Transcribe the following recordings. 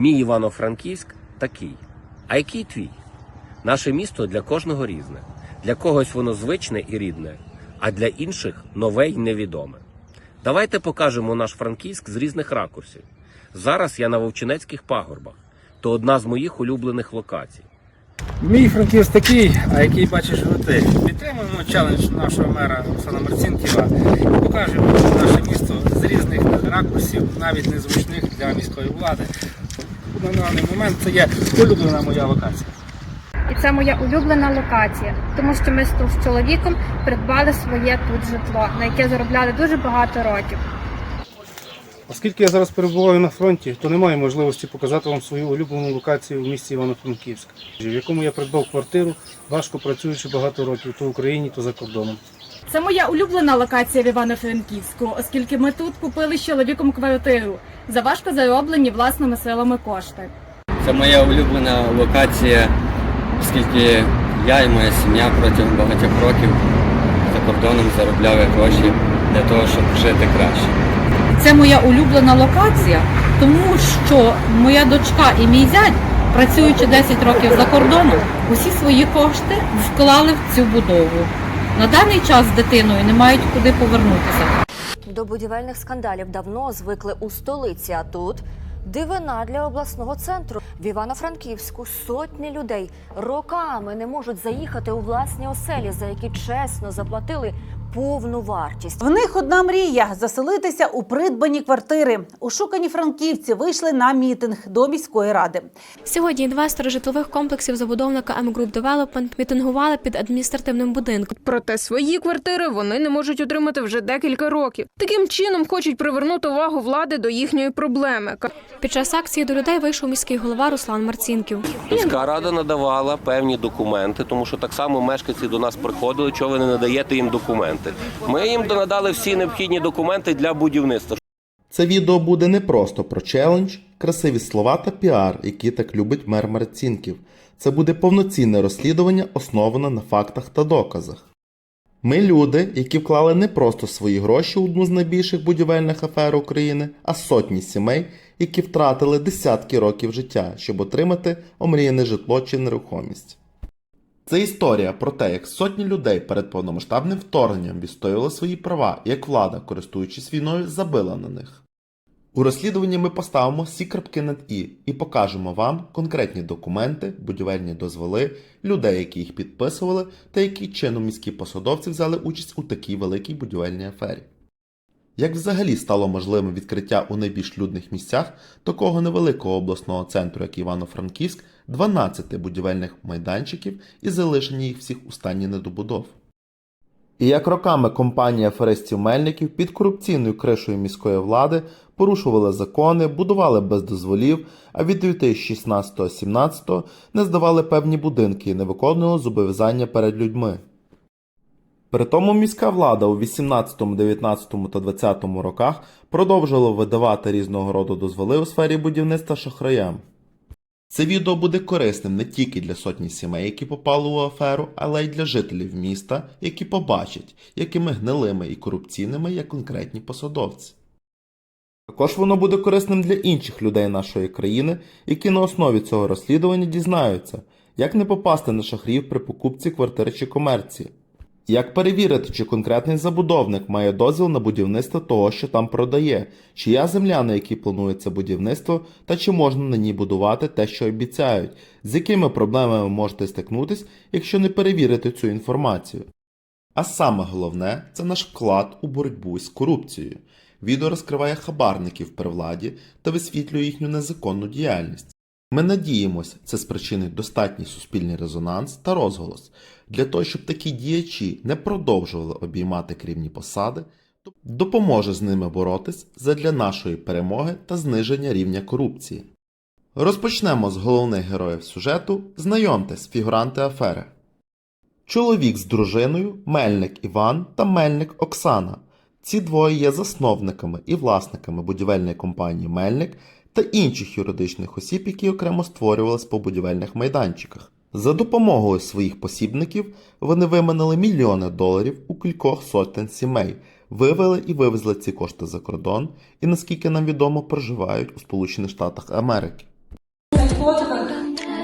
Мій Івано-Франківськ такий. А який твій? Наше місто для кожного різне. Для когось воно звичне і рідне, а для інших нове й невідоме. Давайте покажемо наш Франківськ з різних ракурсів. Зараз я на Вовчинецьких пагорбах. То одна з моїх улюблених локацій. Мій франківськ такий, а який бачиш ти. Підтримуємо челендж нашого мера Руслана Марцінківа і покажемо наше місто з різних ракурсів, навіть незручних для міської влади. На даний момент це є улюблена моя локація. І це моя улюблена локація, тому що ми з чоловіком придбали своє тут житло, на яке заробляли дуже багато років. Оскільки я зараз перебуваю на фронті, то немає можливості показати вам свою улюблену локацію в місті Івано-Франківськ, в якому я придбав квартиру, важко працюючи багато років то в Україні, то за кордоном. Це моя улюблена локація в Івано-Франківську, оскільки ми тут купили з чоловіком квартиру за важко зароблені власними силами кошти. Це моя улюблена локація, оскільки я і моя сім'я протягом багатьох років за кордоном заробляли гроші для того, щоб жити краще. Це моя улюблена локація, тому що моя дочка і мій зять, працюючи 10 років за кордоном, усі свої кошти вклали в цю будову. На даний час з дитиною не мають куди повернутися. До будівельних скандалів давно звикли у столиці, а тут дивина для обласного центру. В Івано-Франківську сотні людей роками не можуть заїхати у власні оселі, за які чесно заплатили повну вартість. В них одна мрія заселитися у придбані квартири. Ушукані франківці вийшли на мітинг до міської ради. Сьогодні інвестори житлових комплексів забудовника M Group Development мітингували під адміністративним будинком. Проте свої квартири вони не можуть отримати вже декілька років. Таким чином хочуть привернути увагу влади до їхньої проблеми. Під час акції до людей вийшов міський голова Руслан Марцінків. Міська рада надавала певні документи, тому що так само мешканці до нас приходили, чого ви не надаєте їм документи. Ми їм надали всі необхідні документи для будівництва. Це відео буде не просто про челендж, красиві слова та піар, які так любить мер Марцінків. Це буде повноцінне розслідування, основане на фактах та доказах. Ми люди, які вклали не просто свої гроші у одну з найбільших будівельних афер України, а сотні сімей, які втратили десятки років життя, щоб отримати омріяне житло чи нерухомість. Це історія про те, як сотні людей перед повномасштабним вторгненням відстоювали свої права, як влада, користуючись війною, забила на них. У розслідуванні ми поставимо всі крапки над І і покажемо вам конкретні документи, будівельні дозволи, людей, які їх підписували, та які чином міські посадовці взяли участь у такій великій будівельній афері. Як взагалі стало можливим відкриття у найбільш людних місцях такого невеликого обласного центру, як Івано-Франківськ, 12 будівельних майданчиків і залишення їх всіх у стані недобудов? І як роками компанія аферистів Мельників під корупційною кришою міської влади порушували закони, будували без дозволів, а від 2016-17 не здавали певні будинки і не виконували зобов'язання перед людьми. При тому міська влада у 18, 19 та 20 роках продовжувала видавати різного роду дозволи у сфері будівництва шахраям. Це відео буде корисним не тільки для сотні сімей, які попали у аферу, але й для жителів міста, які побачать, якими гнилими і корупційними є конкретні посадовці. Також воно буде корисним для інших людей нашої країни, які на основі цього розслідування дізнаються, як не попасти на шахрів при покупці квартири чи комерції. Як перевірити, чи конкретний забудовник має дозвіл на будівництво того, що там продає, чия земля, на якій планується будівництво, та чи можна на ній будувати те, що обіцяють, з якими проблемами можете стикнутись, якщо не перевірити цю інформацію. А саме головне це наш вклад у боротьбу з корупцією. Відео розкриває хабарників при владі та висвітлює їхню незаконну діяльність. Ми надіємось, це спричинить достатній суспільний резонанс та розголос для того, щоб такі діячі не продовжували обіймати керівні посади, допоможе з ними боротись задля нашої перемоги та зниження рівня корупції. Розпочнемо з головних героїв сюжету. Знайомтесь, фігуранти афери. Чоловік з дружиною, Мельник Іван та Мельник Оксана. Ці двоє є засновниками і власниками будівельної компанії Мельник та інших юридичних осіб, які окремо створювались по будівельних майданчиках. За допомогою своїх посібників вони виманили мільйони доларів у кількох сотень сімей, вивели і вивезли ці кошти за кордон і, наскільки нам відомо, проживають у Сполучених Штатах Америки. подвиг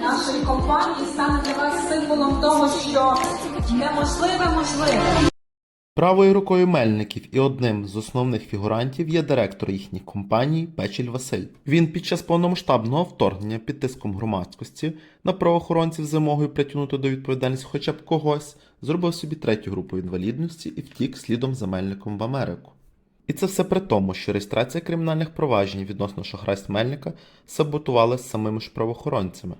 нашої компанії стане для вас символом того, що неможливе можливе. Правою рукою Мельників і одним з основних фігурантів є директор їхніх компаній Печель Василь. Він під час повномасштабного вторгнення під тиском громадськості на правоохоронців з вимогою притягнути до відповідальності хоча б когось, зробив собі третю групу інвалідності і втік слідом за Мельником в Америку. І це все при тому, що реєстрація кримінальних проваджень відносно шахрайств Мельника саботувалася самими ж правоохоронцями.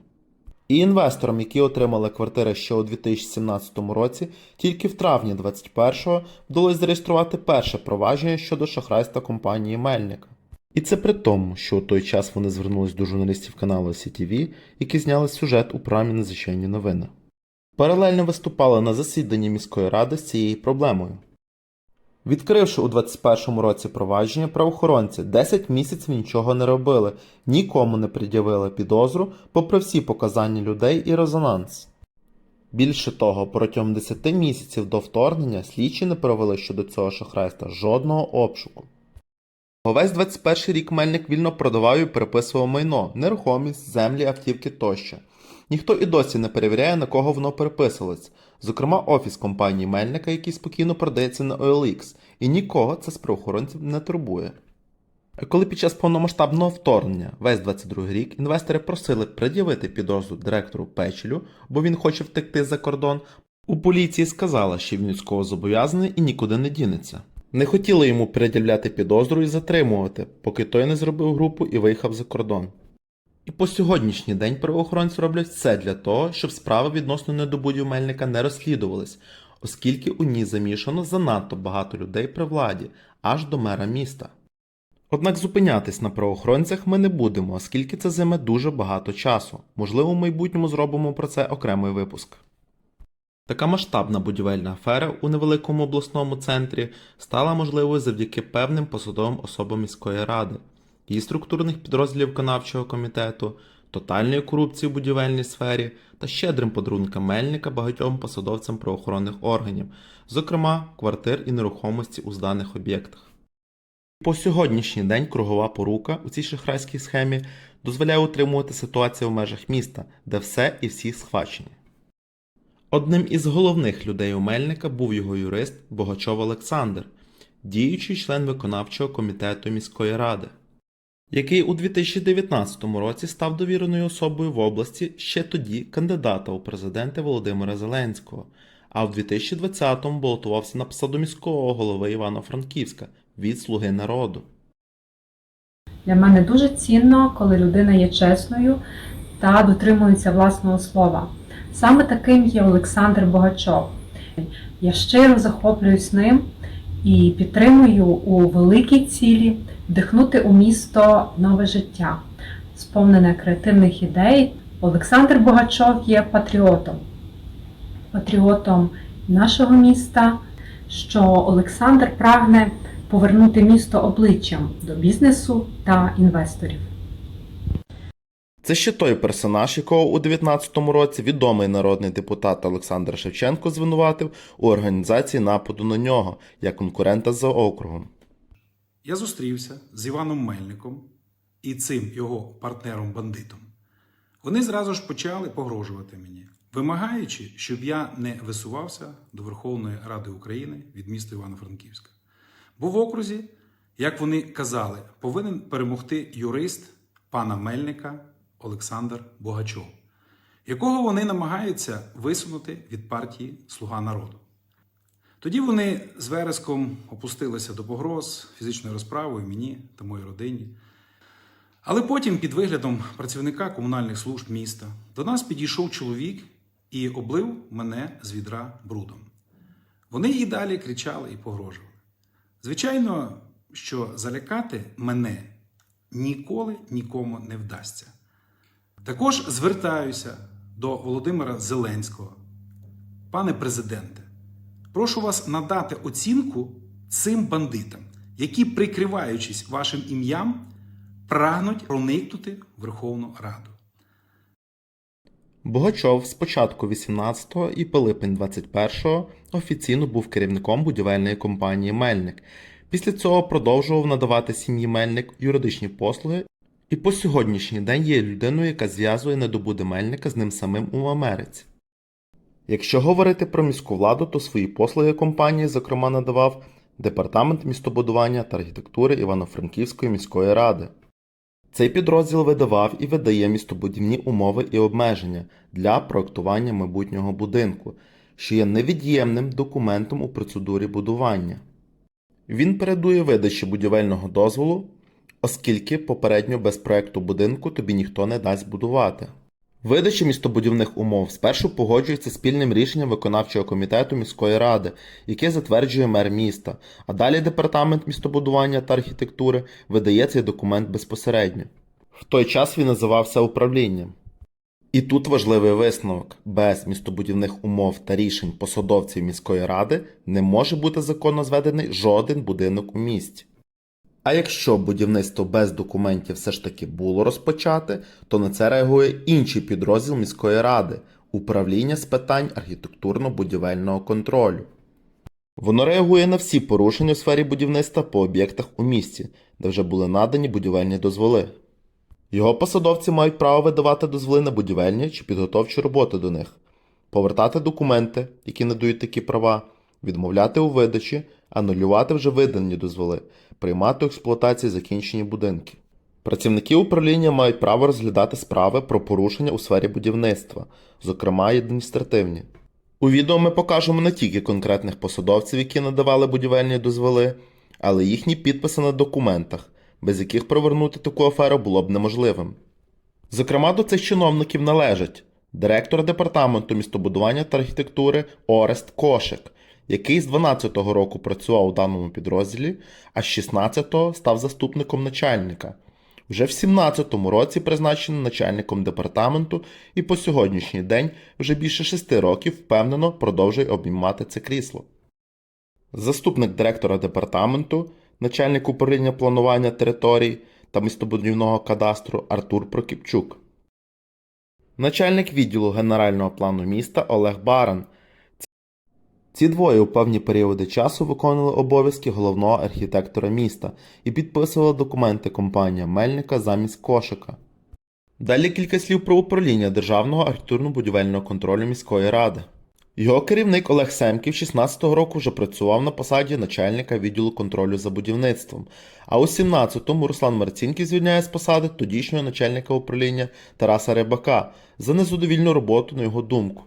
І інвесторам, які отримали квартири ще у 2017 році, тільки в травні 2021 вдалося зареєструвати перше провадження щодо шахрайства компанії Мельника. І це при тому, що у той час вони звернулись до журналістів каналу CTV, які зняли сюжет у програмі Незвичайні новини. Паралельно виступали на засіданні міської ради з цією проблемою. Відкривши у 2021 році провадження, правоохоронці 10 місяців нічого не робили, нікому не пред'явили підозру, попри всі показання людей і резонанс. Більше того, протягом 10 місяців до вторгнення слідчі не провели щодо цього шахрайства жодного обшуку. Увесь 21 рік Мельник вільно продавав і переписував майно, нерухомість, землі, автівки тощо. Ніхто і досі не перевіряє, на кого воно переписувалось, зокрема офіс компанії Мельника, який спокійно продається на OLX, і нікого це з правоохоронців не турбує. Коли під час повномасштабного вторгнення весь 22 рік інвестори просили пред'явити підозру директору Печелю, бо він хоче втекти за кордон, у поліції сказала, що він військово зобов'язаний і нікуди не дінеться. Не хотіли йому пред'являти підозру і затримувати, поки той не зробив групу і виїхав за кордон. І по сьогоднішній день правоохоронці роблять все для того, щоб справи відносно недобудів Мельника не розслідувались, оскільки у ній замішано занадто багато людей при владі, аж до мера міста. Однак зупинятись на правоохоронцях ми не будемо, оскільки це займе дуже багато часу. Можливо, в майбутньому зробимо про це окремий випуск. Така масштабна будівельна афера у невеликому обласному центрі стала можливою завдяки певним посадовим особам міської ради, її структурних підрозділів виконавчого комітету, тотальної корупції в будівельній сфері та щедрим подарункам Мельника багатьом посадовцям правоохоронних органів, зокрема квартир і нерухомості у зданих об'єктах. По сьогоднішній день кругова порука у цій шахрайській схемі дозволяє утримувати ситуацію в межах міста, де все і всі схвачені. Одним із головних людей у Мельника був його юрист Богачов Олександр, діючий член виконавчого комітету міської ради, який у 2019 році став довіреною особою в області ще тоді кандидата у президенти Володимира Зеленського, а в 2020-му балотувався на посаду міського голови Івано-Франківська від Слуги народу. Для мене дуже цінно, коли людина є чесною та дотримується власного слова. Саме таким є Олександр Богачов. Я щиро захоплююсь ним і підтримую у великій цілі вдихнути у місто нове життя, сповнене креативних ідей. Олександр Богачов є патріотом, патріотом нашого міста, що Олександр прагне повернути місто обличчям до бізнесу та інвесторів. Це ще той персонаж, якого у 19-му році відомий народний депутат Олександр Шевченко звинуватив у організації нападу на нього як конкурента за округом. Я зустрівся з Іваном Мельником і цим його партнером-бандитом. Вони зразу ж почали погрожувати мені, вимагаючи, щоб я не висувався до Верховної Ради України від міста Івано-Франківська. Бо в окрузі, як вони казали, повинен перемогти юрист пана Мельника Олександр Богачов, якого вони намагаються висунути від партії Слуга народу. Тоді вони з вереском опустилися до погроз фізичною розправою мені та моїй родині. Але потім, під виглядом працівника комунальних служб міста, до нас підійшов чоловік і облив мене з відра брудом. Вони і далі кричали і погрожували. Звичайно, що залякати мене ніколи нікому не вдасться. Також звертаюся до Володимира Зеленського. Пане президенте, прошу вас надати оцінку цим бандитам, які, прикриваючись вашим ім'ям, прагнуть проникнути в Верховну Раду. Богачов з початку 18-го і по липень 21-го офіційно був керівником будівельної компанії Мельник. Після цього продовжував надавати сім'ї Мельник юридичні послуги І по сьогоднішній день є людиною, яка зв'язує недобуди Мельника з ним самим у Америці. Якщо говорити про міську владу, то свої послуги компанії, зокрема, надавав Департамент містобудування та архітектури Івано-Франківської міської ради. Цей підрозділ видавав і видає містобудівні умови і обмеження для проектування майбутнього будинку, що є невід'ємним документом у процедурі будування. Він передує видачі будівельного дозволу, оскільки попередньо без проекту будинку тобі ніхто не дасть будувати. Видача містобудівних умов спершу погоджується спільним рішенням виконавчого комітету міської ради, яке затверджує мер міста, а далі департамент містобудування та архітектури видає цей документ безпосередньо. В той час він називався управлінням. І тут важливий висновок: без містобудівних умов та рішень посадовців міської ради не може бути законно зведений жоден будинок у місті. А якщо будівництво без документів все ж таки було розпочате, то на це реагує інший підрозділ міської ради управління з питань архітектурно-будівельного контролю. Воно реагує на всі порушення у сфері будівництва по об'єктах у місті, де вже були надані будівельні дозволи. Його посадовці мають право видавати дозволи на будівельні чи підготовчі роботи до них, повертати документи, які надають такі права, відмовляти у видачі, анулювати вже видані дозволи, приймати у експлуатацію закінчені будинки. Працівники управління мають право розглядати справи про порушення у сфері будівництва, зокрема й адміністративні. У відео ми покажемо не тільки конкретних посадовців, які надавали будівельні дозволи, але їхні підписи на документах, без яких провернути таку аферу було б неможливим. Зокрема, до цих чиновників належать директор департаменту містобудування та архітектури Орест Кошик, який з 12-го року працював у даному підрозділі, а з 16-го став заступником начальника. Вже в 17-му році призначений начальником департаменту і по сьогоднішній день вже більше 6 років впевнено продовжує обіймати це крісло. Заступник директора департаменту, начальник управління планування територій та містобудівного кадастру Артур Прокіпчук. Начальник відділу генерального плану міста Олег Баран. Ці двоє у певні періоди часу виконували обов'язки головного архітектора міста і підписували документи компанія Мельника замість кошика. Далі кілька слів про управління Державного архітектурно-будівельного контролю міської ради. Його керівник Олег Семків 16-го року вже працював на посаді начальника відділу контролю за будівництвом, а у 17-му Руслан Марцінків звільняє з посади тодішнього начальника управління Тараса Рибака за незадовільну роботу на його думку.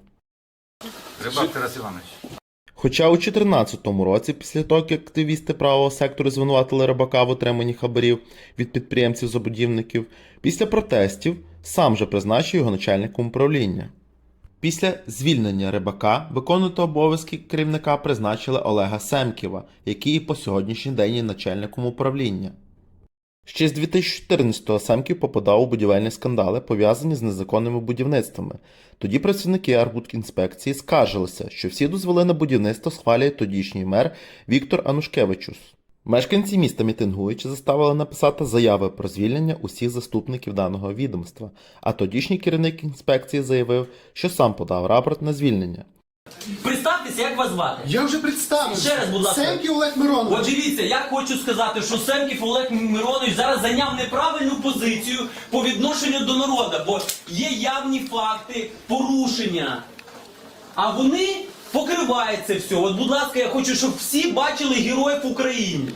Рибак Тарас Іванович. Хоча у 2014 році, після того, як активісти правого сектору звинуватили рибака в отриманні хабарів від підприємців-забудівників, після протестів сам же призначив його начальником управління. Після звільнення рибака виконувати обов'язки керівника призначили Олега Семківа, який і по сьогоднішній день є начальником управління. Ще з 2014-го Семків попадав у будівельні скандали, пов'язані з незаконними будівництвами. Тоді працівники Арбудінспекції скаржилися, що всі дозволи на будівництво схвалює тодішній мер Віктор Анушкевичус. Мешканці міста мітингуючи заставили написати заяви про звільнення усіх заступників даного відомства, а тодішній керівник інспекції заявив, що сам подав рапорт на звільнення. Представтеся, як вас звати? Я вже представився. Ще раз, будь ласка. Семків Олег Миронович. От дивіться, я хочу сказати, що Семків Олег Миронович зараз зайняв неправильну позицію по відношенню до народу, бо є явні факти порушення. А вони покривають це все. От, будь ласка, я хочу, щоб всі бачили героїв України.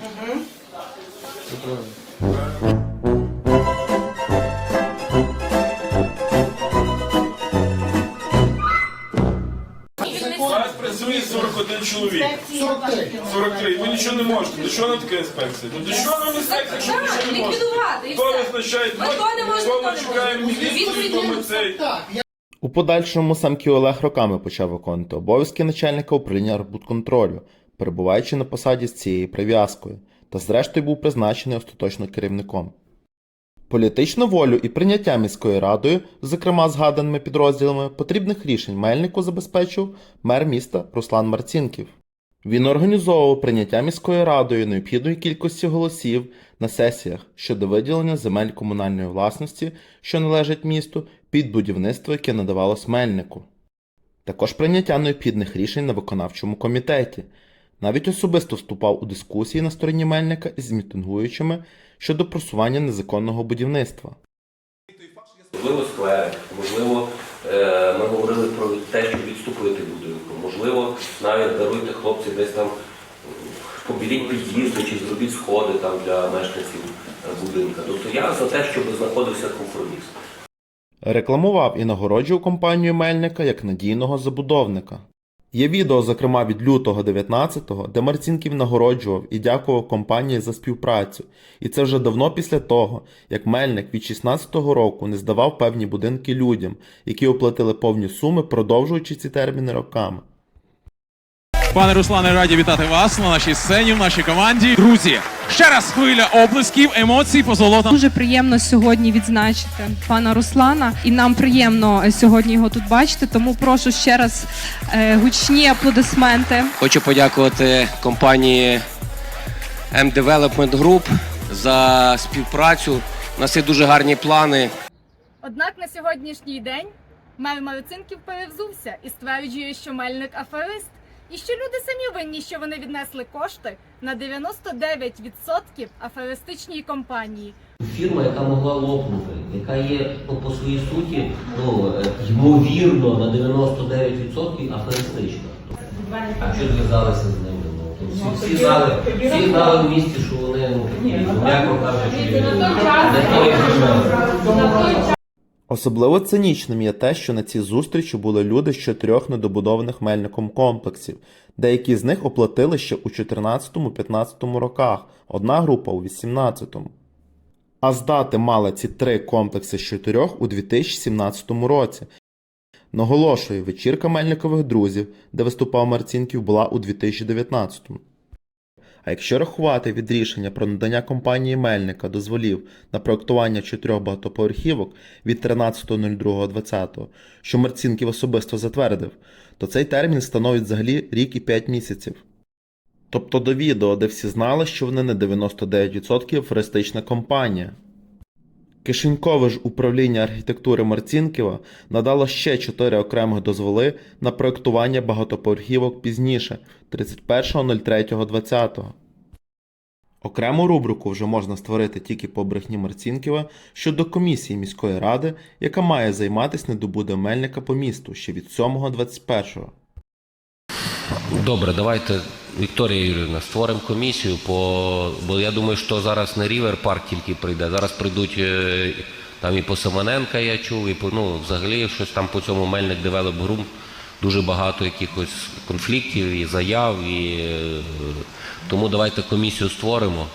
У 41 чоловік. 43. 43. Ви нічого не можете. До чого нам така інспекція? Ну до чого нам інспекція, якщо ви нічого не можете? ліквідувати, і Хто все. визначає? Ми то не можемо, Хто то ми не чекаємо можемо. хто ми цей? У подальшому Самків Олег роками почав виконувати обов'язки начальника управління арбудконтролю, перебуваючи на посаді з цією прив'язкою, та зрештою був призначений остаточно керівником. Політичну волю і прийняття міською радою, зокрема згаданими підрозділами, потрібних рішень Мельнику забезпечив мер міста Руслан Марцінків. Він організовував прийняття міською радою необхідної кількості голосів на сесіях щодо виділення земель комунальної власності, що належать місту, під будівництво, яке надавалось Мельнику. Також прийняття необхідних рішень на виконавчому комітеті. Навіть особисто вступав у дискусії на стороні Мельника із мітингуючими щодо просування незаконного будівництва. Можливо, сквери, можливо, е, ми говорили про те, щоб відступити будинку. Можливо, навіть даруйте хлопці десь там побіліть під'їзди чи зробіть сходи там для мешканців будинка. Тобто я за те, щоб знаходився компроміс. Рекламував і нагороджував компанію Мельника як надійного забудовника. Є відео, зокрема від лютого 19-го, де Марцінків нагороджував і дякував компанії за співпрацю. І це вже давно після того, як Мельник від 16-го року не здавав певні будинки людям, які оплатили повні суми, продовжуючи ці терміни роками. Пане Руслане, раді вітати вас на нашій сцені, в нашій команді. Друзі, ще раз хвиля оплесків, емоцій, позолота. Дуже приємно сьогодні відзначити пана Руслана, і нам приємно е, сьогодні його тут бачити. Тому прошу ще раз е, гучні аплодисменти. Хочу подякувати компанії M-Development Group за співпрацю. У нас є дуже гарні плани. Однак на сьогоднішній день мер Марцинків перевзувся і стверджує, що мельник аферист, і що люди самі винні, що вони віднесли кошти на 99% аферистичній компанії. Фірма, яка могла лопнути, яка є ну, по своїй суті, ну, е, ймовірно, на 99% аферистична. А що зв'язалися з ними? Ну, то всі, всі, знали, всі знали в місті, що вони, ну, такі, ну, м'яко кажучи, не той. Особливо цинічним є те, що на цій зустрічі були люди з чотирьох недобудованих мельником комплексів. Деякі з них оплатили ще у 14-15 роках, одна група у 18-му. А здати мали ці три комплекси з чотирьох у 2017 році. Наголошую, вечірка мельникових друзів, де виступав Марцінків, була у 2019-му. А якщо рахувати від рішення про надання компанії Мельника дозволів на проектування чотирьох багатоповерхівок від 13.02.20, що Марцінків особисто затвердив, то цей термін становить взагалі рік і 5 місяців. Тобто до відео, де всі знали, що вони не 99% фористична компанія. Кишенькове ж управління архітектури Марцінківа надало ще 4 окремих дозволи на проектування багатоповерхівок пізніше, 31.03.20. Окрему рубрику вже можна створити тільки по брехні Марцінківа щодо комісії міської ради, яка має займатися недобудом мельника по місту ще від 7.21. Добре, давайте, Вікторія Юрійовна, створимо комісію, по... бо я думаю, що зараз не Рівер парк тільки прийде. Зараз прийдуть е, там і по Семененка, я чув, і по ну, взагалі щось там по цьому Мельник Девелоп Груп дуже багато якихось конфліктів і заяв. І... е, Тому давайте комісію створимо.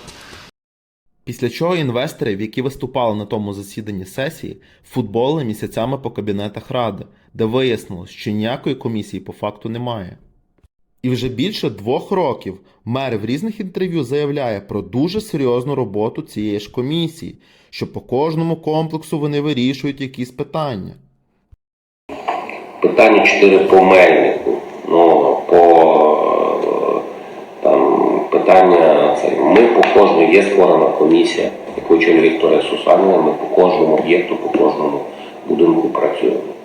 Після чого інвесторів, які виступали на тому засіданні сесії, футболили місяцями по кабінетах ради, де вияснилось, що ніякої комісії по факту немає. І вже більше двох років мер в різних інтерв'ю заявляє про дуже серйозну роботу цієї ж комісії, що по кожному комплексу вони вирішують якісь питання. Питання 4 по мельнику. Ну, по там питання ми по кожному є створена комісія, яку очолює Вікторія Сусаніна, ми по кожному об'єкту, по кожному будинку працюємо.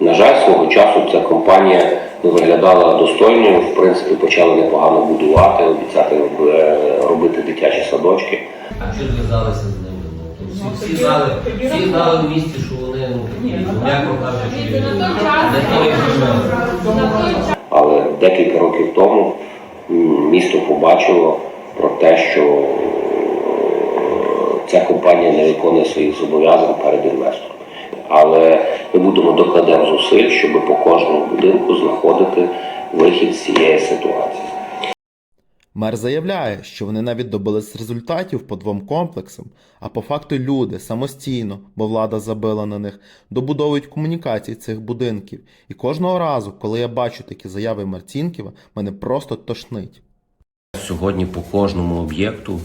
На жаль, свого часу ця компанія не виглядала достойною, в принципі, почали непогано будувати, обіцяти е, робити дитячі садочки. А що зв'язалися з ними? Ну, всі, всі знали, всі знали в місті, що вони, ну, ну, м'яко кажучи, не. Але декілька років тому місто побачило про те, що е, ця компанія не виконує своїх зобов'язань перед інвестором. Але ми будемо докладемо зусиль, щоб по кожному будинку знаходити вихід з цієї ситуації. Мер заявляє, що вони навіть добились результатів по двом комплексам, а по факту люди самостійно, бо влада забила на них, добудовують комунікації цих будинків. І кожного разу, коли я бачу такі заяви Марцінківа, мене просто тошнить. Сьогодні по кожному об'єкту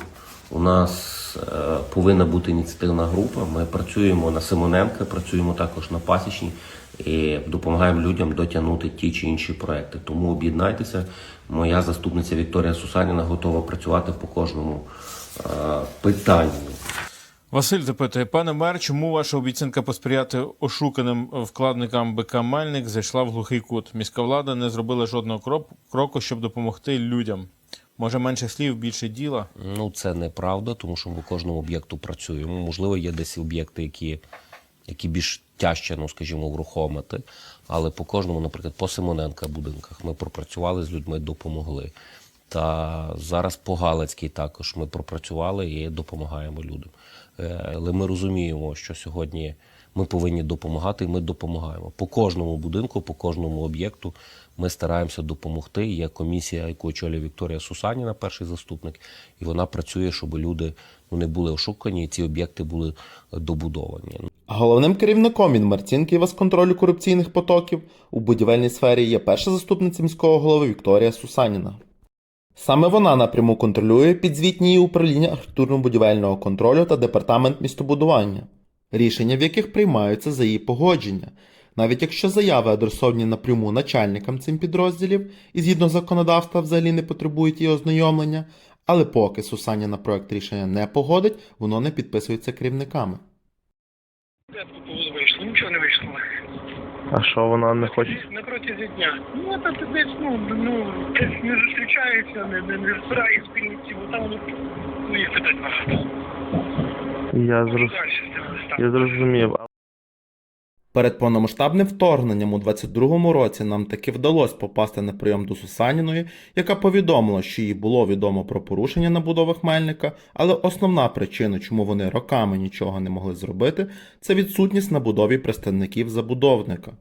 у нас е, повинна бути ініціативна група. Ми працюємо на Симоненка, працюємо також на Пасічній і допомагаємо людям дотягнути ті чи інші проекти. Тому об'єднайтеся. Моя заступниця Вікторія Сусаніна готова працювати по кожному е, питанню. Василь запитує, пане мер, чому ваша обіцянка посприяти ошуканим вкладникам БК Мельник зайшла в глухий кут? Міська влада не зробила жодного кроку, щоб допомогти людям. Може, менше слів, більше діла? Ну, це неправда, тому що ми по кожному об'єкту працюємо. Можливо, є десь об'єкти, які, які більш тяжче, ну скажімо, врухомити. Але по кожному, наприклад, по Симоненка будинках ми пропрацювали з людьми, допомогли. Та зараз по Галицькій також ми пропрацювали і допомагаємо людям. Е, Але ми розуміємо, що сьогодні ми повинні допомагати, і ми допомагаємо. По кожному будинку, по кожному об'єкту ми стараємося допомогти. Є комісія, яку очолює Вікторія Сусаніна, перший заступник, і вона працює, щоб люди ну, не були ошукані, і ці об'єкти були добудовані. Головним керівником Інмарцінківа з контролю корупційних потоків у будівельній сфері є перша заступниця міського голови Вікторія Сусаніна. Саме вона напряму контролює підзвітні управління архітектурно-будівельного контролю та департамент містобудування, рішення в яких приймаються за її погодження, навіть якщо заяви адресовані напряму начальникам цим підрозділів і згідно законодавства взагалі не потребують її ознайомлення, але поки Сусаніна проект рішення не погодить, воно не підписується керівниками. Вийшло, нічого не вийшло. А що вона не хоче? На протязі дня. Ну, там десь, ну, ну, десь не зустрічаються, не, не, не збирає спільниці, бо там ну, ну, їх питань багато. Я, Далі з цим листам. я зрозумів. Перед повномасштабним вторгненням у 22-му році нам таки вдалося попасти на прийом до Сусаніної, яка повідомила, що їй було відомо про порушення на будовах Мельника, але основна причина, чому вони роками нічого не могли зробити, це відсутність на будові представників забудовника.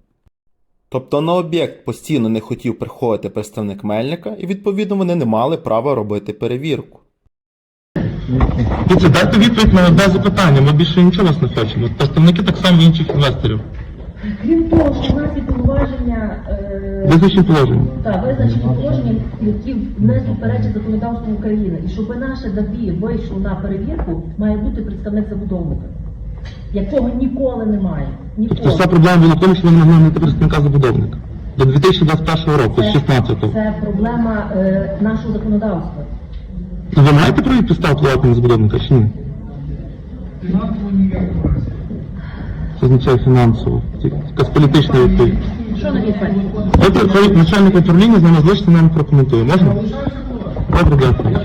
Тобто на об'єкт постійно не хотів приходити представник Мельника, і відповідно вони не мали права робити перевірку. Дивіться, дайте відповідь на одне запитання, ми більше нічого вас не хочемо. Представники так само інших інвесторів. Крім того, що в нас є повноваження е, Визначені положення. та визначені положення, які внесли перечі законодавству України. І щоб наше ДАБІ вийшло на перевірку, має бути представник забудовника, якого ніколи немає. Тобто Ніколи. вся проблема була в тому, що ви не могли знайти представника забудовника. До 2021 року, з 16-го. Це проблема е, нашого законодавства. Ну, Ви маєте право підстав впливати на забудовника чи ні? Це означає фінансово. Це якась політична відповідь. Що на відповідь? От приходить начальник управління, з нами залишиться, нам прокоментує. Можна? Добре, дякую.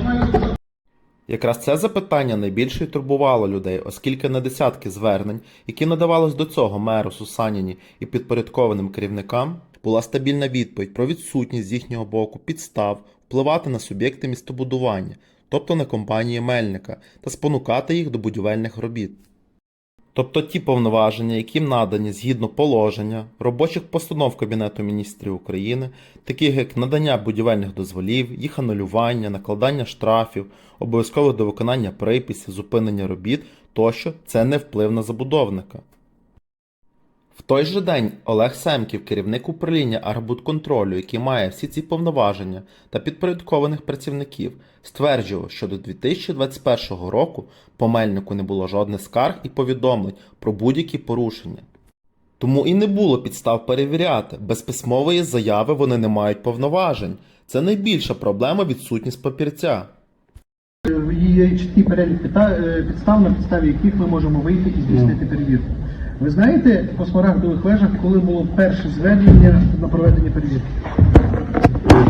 Якраз це запитання найбільше й турбувало людей, оскільки на десятки звернень, які надавались до цього меру Сусаніні і підпорядкованим керівникам, була стабільна відповідь про відсутність з їхнього боку підстав впливати на суб'єкти містобудування, тобто на компанії Мельника, та спонукати їх до будівельних робіт. Тобто ті повноваження, яким надані згідно положення, робочих постанов Кабінету міністрів України, таких як надання будівельних дозволів, їх анулювання, накладання штрафів, обов'язково до виконання приписів, зупинення робіт тощо, це не вплив на забудовника. В той же день Олег Семків, керівник управління Арбудконтролю, який має всі ці повноваження та підпорядкованих працівників, стверджував, що до 2021 року по мельнику не було жодних скарг і повідомлень про будь-які порушення. Тому і не було підстав перевіряти, без письмової заяви вони не мають повноважень. Це найбільша проблема відсутність папірця. Є чіткий перелік е, підстав, на підставі яких ми можемо вийти і здійснити перевірку. Ви знаєте по смарагдових вежах, коли було перше звернення на проведення перевірки?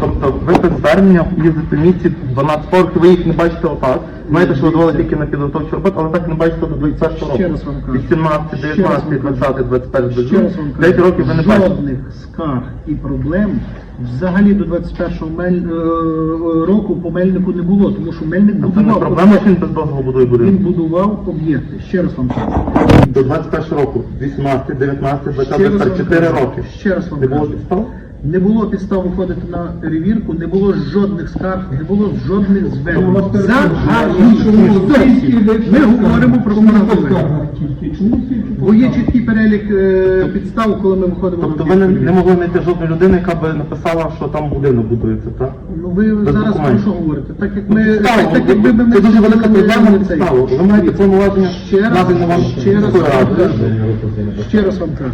Тобто ви без звернення їздите в місті 12 років, ви їх не бачите отак. Знаєте, що ви давали тільки на підготовчу роботу, але так не бачите до 21 року. Ще раз вам кажу. 18, 19, 20, 21, Ще раз вам 5 років ви не бачите. жодних скарг і проблем взагалі до 21-го мель... е, року по мельнику не було, тому що мельник Це не будував. проблема, що він без дозволу будує Він будував об'єкти. Ще раз вам кажу. До 21 року, 18, 19, 20, Ще 24 роки. Ще раз вам Не було підстав? Не було підстав виходити на перевірку, не було жодних скарг, не було жодних звернень. Взагалі. Ми говоримо про. Бо є чіткий перелік е, підстав, коли ми виходимо Тобто на ви не, не могли знайти жодної людини, яка би написала, що там будинок будується, так? Ну ви Без зараз про що говорите? Так як ми Підстава, так, так якби ми це дуже велика проблема не підстава. Ви маєте повноваження Ще раз, вам ще раз. Ще раз вам кажу.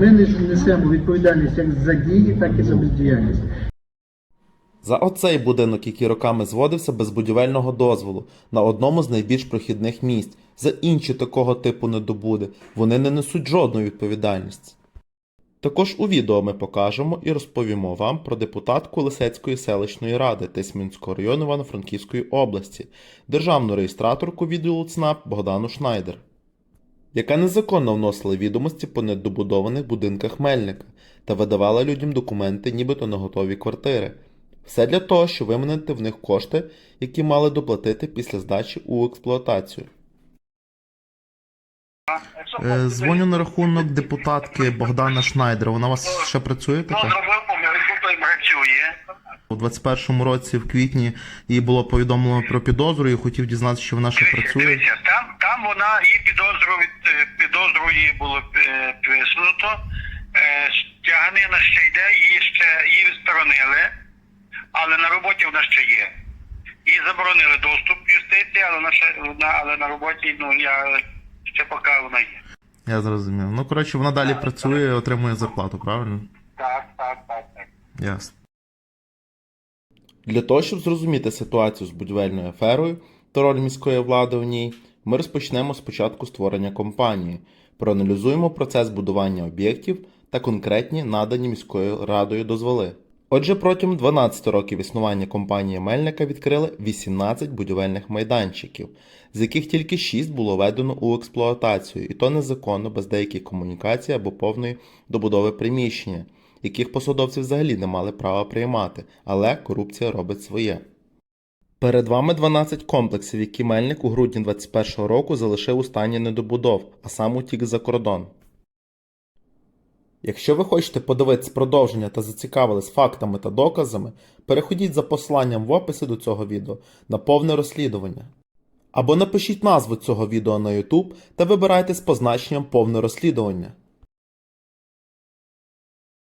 Ми не несемо відповідальність як за дії, так і за бездіяльність. За оцей будинок, який роками зводився без будівельного дозволу на одному з найбільш прохідних місць, за інші такого типу недобуди, вони не несуть жодної відповідальності. Також у відео ми покажемо і розповімо вам про депутатку Лисецької селищної ради Тисмінського району Івано-Франківської області, державну реєстраторку відділу ЦНАП Богдану Шнайдер, яка незаконно вносила відомості по недобудованих будинках Мельника та видавала людям документи, нібито на готові квартири. Все для того, щоб виманити в них кошти, які мали доплатити після здачі у експлуатацію. Е, Дзвоню на рахунок депутатки Богдана Шнайдера. Вона у вас ще працює така? працює. У 21-му році, в квітні, їй було повідомлено про підозру і хотів дізнатися, що вона ще працює. Дивіться, там, там вона її підозру від е, підозру її було е, висунуто. Е, Тяганина ще йде, її ще її відсторонили, але на роботі вона ще є. Їй заборонили доступ юстиції, але вона ще вона, але на роботі, ну я ще поки вона є. Я зрозумів. Ну, коротше, вона далі працює, отримує зарплату, правильно? Так, так, так, так. Ясно. Для того, щоб зрозуміти ситуацію з будівельною аферою та роль міської влади в ній, ми розпочнемо спочатку створення компанії, проаналізуємо процес будування об'єктів та конкретні надані міською радою дозволи. Отже, протягом 12 років існування компанії Мельника відкрили 18 будівельних майданчиків, з яких тільки 6 було введено у експлуатацію, і то незаконно, без деяких комунікацій або повної добудови приміщення, яких посадовці взагалі не мали права приймати, але корупція робить своє. Перед вами 12 комплексів, які Мельник у грудні 2021 року залишив у стані недобудов, а сам утік за кордон. Якщо ви хочете подивитись продовження та зацікавились фактами та доказами, переходіть за посиланням в описі до цього відео на повне розслідування. Або напишіть назву цього відео на YouTube та вибирайте з позначенням повне розслідування.